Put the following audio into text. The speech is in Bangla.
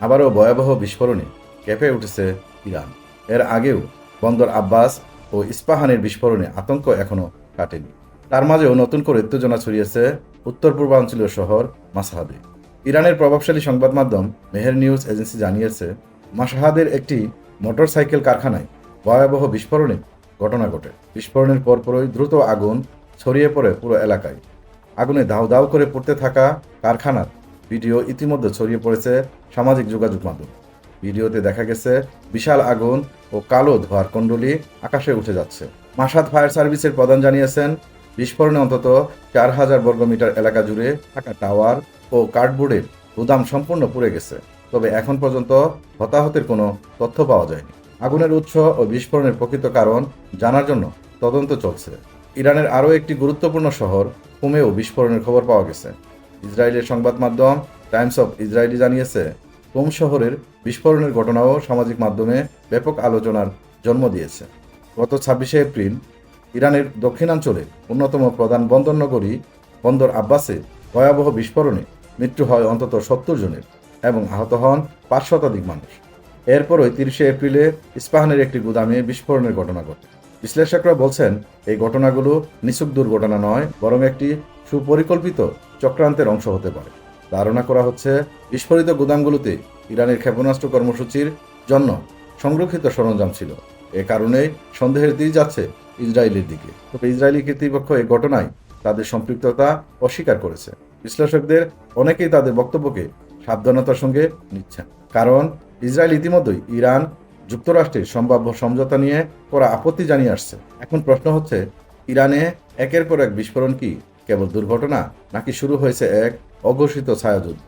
আবারও ভয়াবহ বিস্ফোরণে কেঁপে উঠেছে ইরান। এর আগেও বন্দর আব্বাস ও ইস্পাহানের বিস্ফোরণে আতঙ্ক এখনও কাটেনি। তার মাঝেও নতুন করে উত্তেজনা ছড়িয়েছে উত্তর পূর্বাঞ্চলীয় শহর মাসাহাদে ইরানের প্রভাবশালী সংবাদ মাধ্যম মেহের নিউজ এজেন্সি জানিয়েছে মাসাহাদের একটি মোটরসাইকেল কারখানায় ভয়াবহ বিস্ফোরণে ঘটনা ঘটে। বিস্ফোরণের পরপরই দ্রুত আগুন ছড়িয়ে পড়ে পুরো এলাকায়। আগুনে দাউ দাউ করে পড়তে থাকা কারখানার ভিডিও ইতিমধ্যে ছড়িয়ে পড়েছে সামাজিক যোগাযোগ মাধ্যম। ভিডিওতে দেখা গেছে বিশাল আগুন ও কালো ধোয়ার কুণ্ডলী আকাশে উঠে যাচ্ছে। মাসাদ ফায়ার সার্ভিসের প্রধান জানিয়েছেন, বিস্ফোরণে অন্তত চার হাজার বর্গমিটার এলাকা জুড়ে থাকা টাওয়ার ও কার্ডবোর্ডের গুদাম সম্পূর্ণ পুড়ে গেছে। তবে এখন পর্যন্ত হতাহতের কোনো তথ্য পাওয়া যায়নি। আগুনের উৎস ও বিস্ফোরণের প্রকৃত কারণ জানার জন্য তদন্ত চলছে। ইরানের আরও একটি গুরুত্বপূর্ণ শহর কুমেও বিস্ফোরণের খবর পাওয়া গেছে। ইসরায়েলের সংবাদ মাধ্যম টাইমস অফ ইসরায়েলি জানিয়েছে কুম শহরের বিস্ফোরণের ঘটনাও সামাজিক মাধ্যমে ব্যাপক আলোচনার জন্ম দিয়েছে। গত ছাব্বিশে এপ্রিল ইরানের দক্ষিণাঞ্চলে অন্যতম প্রধান বন্দর নগরী বন্দর আব্বাসে ভয়াবহ বিস্ফোরণে মৃত্যু হয় অন্তত সত্তর জনের এবং আহত হন পাঁচ শতাধিক মানুষ। এরপরই তিরিশে এপ্রিলে ইস্পাহানের একটি গুদামে বিস্ফোরণের ঘটনা ঘটে। বিশ্লেষকরা বলছেন, এই ঘটনাগুলো নিছক দুর্ঘটনা নয়, বরং একটি সুপরিকল্পিত চক্রান্তের অংশ হতে পারে। ধারণা করা হচ্ছে, বিস্ফোরিত গুদামগুলোতে ইরানের ক্ষেপণাস্ত্র কর্মসূচির জন্য সংরক্ষিত সরঞ্জাম ছিল। এ কারণেই সন্দেহের তীর যাচ্ছে ইসরায়েলের দিকে। তবে ইসরায়েলি কর্তৃপক্ষ এই ঘটনায় তাদের সম্পৃক্ততা অস্বীকার করেছে। বিশ্লেষকদের অনেকেই তাদের বক্তব্যকে সাবধানতার সঙ্গে নিচ্ছেন। কারণ ইসরায়েল ইতিমধ্যেই ইরান যুক্তরাষ্ট্রের সম্ভাব্য সমঝোতা নিয়ে করা আপত্তি জানিয়ে আসছে। এখন প্রশ্ন হচ্ছে, ইরানে একের পর এক বিস্ফোরণ কি কেবল দুর্ঘটনা নাকি শুরু হয়েছে এক অঘোষিত ছায়াযুদ্ধ?